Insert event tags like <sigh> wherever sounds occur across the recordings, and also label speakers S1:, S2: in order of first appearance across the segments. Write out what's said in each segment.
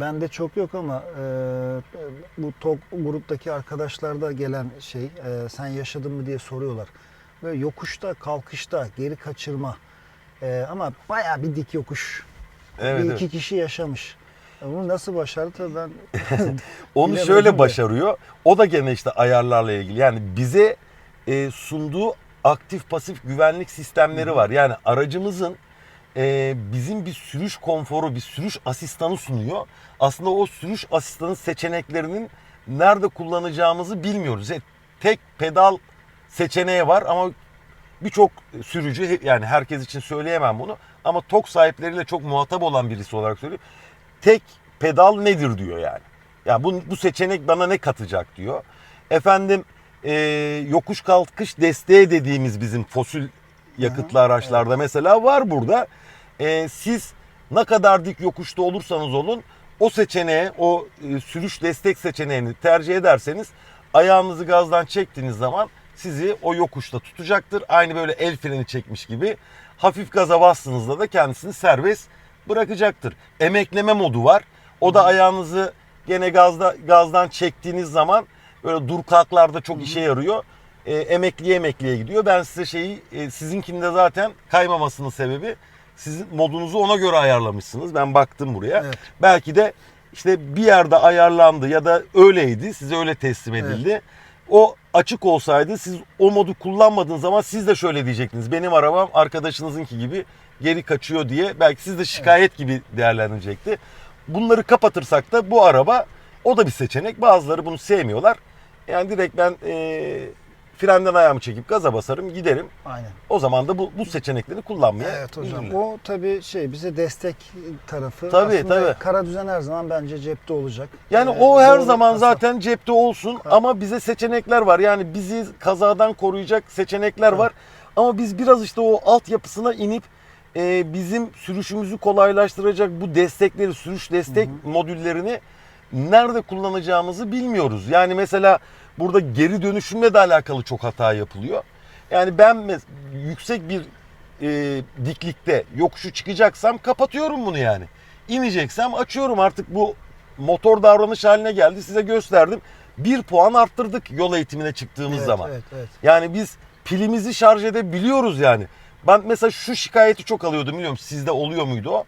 S1: Bende çok yok ama e, bu TOG gruptaki arkadaşlarda gelen şey e, sen yaşadın mı diye soruyorlar. Böyle yokuşta, kalkışta, geri kaçırma E, ama bayağı bir dik yokuş.
S2: Evet,
S1: bir
S2: evet.
S1: iki kişi yaşamış. Bunu nasıl başardı ben <laughs>
S2: Onu şöyle
S1: de.
S2: başarıyor. O da gene işte ayarlarla ilgili. Yani bize e, sunduğu aktif pasif güvenlik sistemleri var. Yani aracımızın e, bizim bir sürüş konforu, bir sürüş asistanı sunuyor. Aslında o sürüş asistanı seçeneklerinin nerede kullanacağımızı bilmiyoruz. E, tek pedal seçeneği var ama birçok sürücü yani herkes için söyleyemem bunu ama TOK sahipleriyle çok muhatap olan birisi olarak söylüyorum. Tek pedal nedir diyor yani. Ya bu, bu seçenek bana ne katacak diyor. Efendim e, yokuş kalkış desteği dediğimiz bizim fosil yakıtlı araçlarda mesela var burada. E, siz ne kadar dik yokuşta olursanız olun o seçeneğe o e, sürüş destek seçeneğini tercih ederseniz ayağınızı gazdan çektiğiniz zaman sizi o yokuşta tutacaktır. Aynı böyle el freni çekmiş gibi. Hafif gaza bastığınızda da kendisini serbest bırakacaktır. Emekleme modu var. O da ayağınızı gene gazda gazdan çektiğiniz zaman böyle dur kalklarda çok işe yarıyor. E, emekliye emekliye gidiyor. Ben size şeyi e, sizinkinde zaten kaymamasının sebebi sizin modunuzu ona göre ayarlamışsınız. Ben baktım buraya.
S1: Evet.
S2: Belki de işte bir yerde ayarlandı ya da öyleydi. Size öyle teslim edildi. O açık olsaydı siz o modu kullanmadığınız zaman siz de şöyle diyecektiniz. Benim arabam arkadaşınızınki gibi geri kaçıyor diye belki siz de şikayet gibi değerlendirecekti. Bunları kapatırsak da bu araba o da bir seçenek. Bazıları bunu sevmiyorlar. Yani direkt ben e, frenden ayağımı çekip gaza basarım giderim.
S1: aynen.
S2: O zaman da bu, bu seçenekleri kullanmaya
S1: Evet hocam.
S2: mecburlar.
S1: O tabii şey bize destek tarafı.
S2: Tabii,
S1: Aslında
S2: tabii.
S1: Kara düzen her zaman bence cepte olacak.
S2: Yani
S1: Ee,
S2: o her
S1: doğru
S2: zaman
S1: tasarruf.
S2: zaten cepte olsun ama bize seçenekler var. Yani bizi kazadan koruyacak seçenekler var. Ama biz biraz işte o altyapısına inip e, bizim sürüşümüzü kolaylaştıracak bu destekleri, sürüş destek modüllerini nerede kullanacağımızı bilmiyoruz. Yani mesela burada geri dönüşümle de alakalı çok hata yapılıyor. Yani ben yüksek bir e, diklikte yokuşu çıkacaksam kapatıyorum bunu yani. İneceksem açıyorum artık bu motor davranış haline geldi size gösterdim. Bir puan arttırdık yol eğitimine çıktığımız
S1: Evet,
S2: zaman.
S1: Evet, evet.
S2: Yani biz pilimizi şarj edebiliyoruz yani. Ben mesela şu şikayeti çok alıyordum biliyorum sizde oluyor muydu o?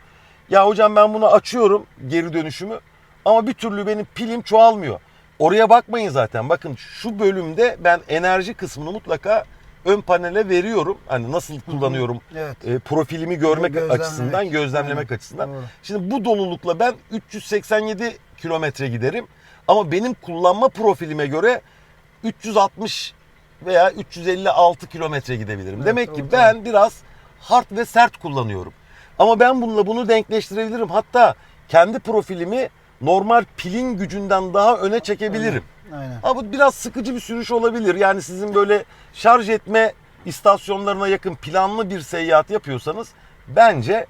S2: Ya hocam ben bunu açıyorum geri dönüşümü ama bir türlü benim pilim çoğalmıyor. Oraya bakmayın zaten. Bakın şu bölümde ben enerji kısmını mutlaka ön panele veriyorum. Hani nasıl kullanıyorum
S1: Evet.
S2: e, profilimi görmek
S1: Gözlemlemek.
S2: açısından, gözlemlemek
S1: Aynen.
S2: açısından.
S1: Doğru.
S2: Şimdi bu dolulukla ben 387 kilometre giderim. Ama benim kullanma profilime göre 360 veya 356 kilometre gidebilirim.
S1: Evet,
S2: Demek ki
S1: doğru,
S2: ben biraz hard ve sert kullanıyorum. Ama ben bununla bunu denkleştirebilirim. Hatta kendi profilimi normal pilin gücünden daha öne çekebilirim.
S1: Aynen.
S2: Ama bu biraz sıkıcı bir sürüş olabilir. Yani sizin böyle şarj etme istasyonlarına yakın planlı bir seyahat yapıyorsanız bence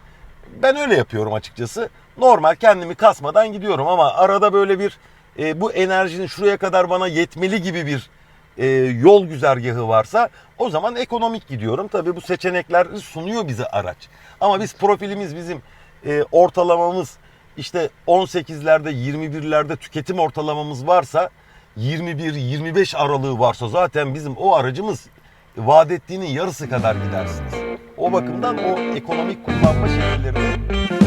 S2: ben öyle yapıyorum açıkçası. Normal kendimi kasmadan gidiyorum ama arada böyle bir e, bu enerjinin şuraya kadar bana yetmeli gibi bir e, yol güzergahı varsa o zaman ekonomik gidiyorum. Tabii bu seçenekler sunuyor bize araç. Ama biz profilimiz bizim e, ortalamamız işte 18'lerde 21'lerde tüketim ortalamamız varsa 21-25 aralığı varsa zaten bizim o aracımız vaat ettiğinin yarısı kadar gidersiniz. O bakımdan o ekonomik kullanma şekillerini